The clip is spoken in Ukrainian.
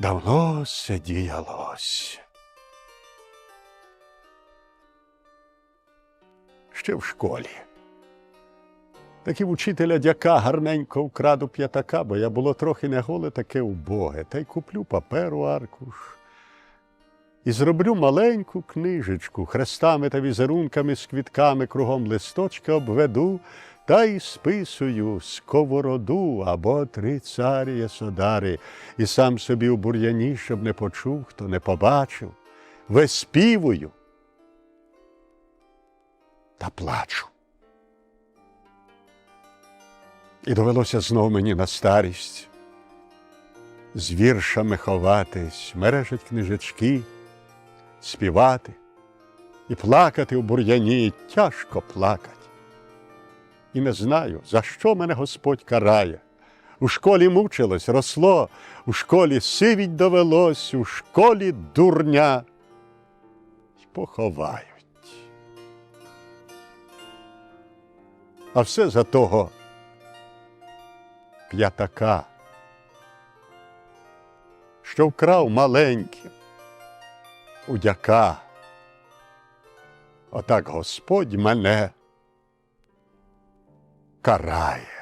Давно се діялось. Ще в школі. Таки в учителя дяка гарненько вкраду п'ятака, бо я було трохи не голе таке убоге, та й куплю паперу аркуш. І зроблю маленьку книжечку, хрестами та візерунками з квітками кругом листочка обведу та й списую сковороду або три царі содари, і сам собі у бур'яні, щоб не почув, хто не побачив, виспівую та плачу. І довелося знов мені на старість з віршами ховатись, мережать книжечки, співати і плакати в бур'яні, тяжко плакать. І не знаю, за що мене Господь карає. У школі мучилось, росло, у школі сивіть довелось, у школі дурня поховають. А все за того п'ятака, що вкрав маленьким у дяка. Отак Господь мене карає.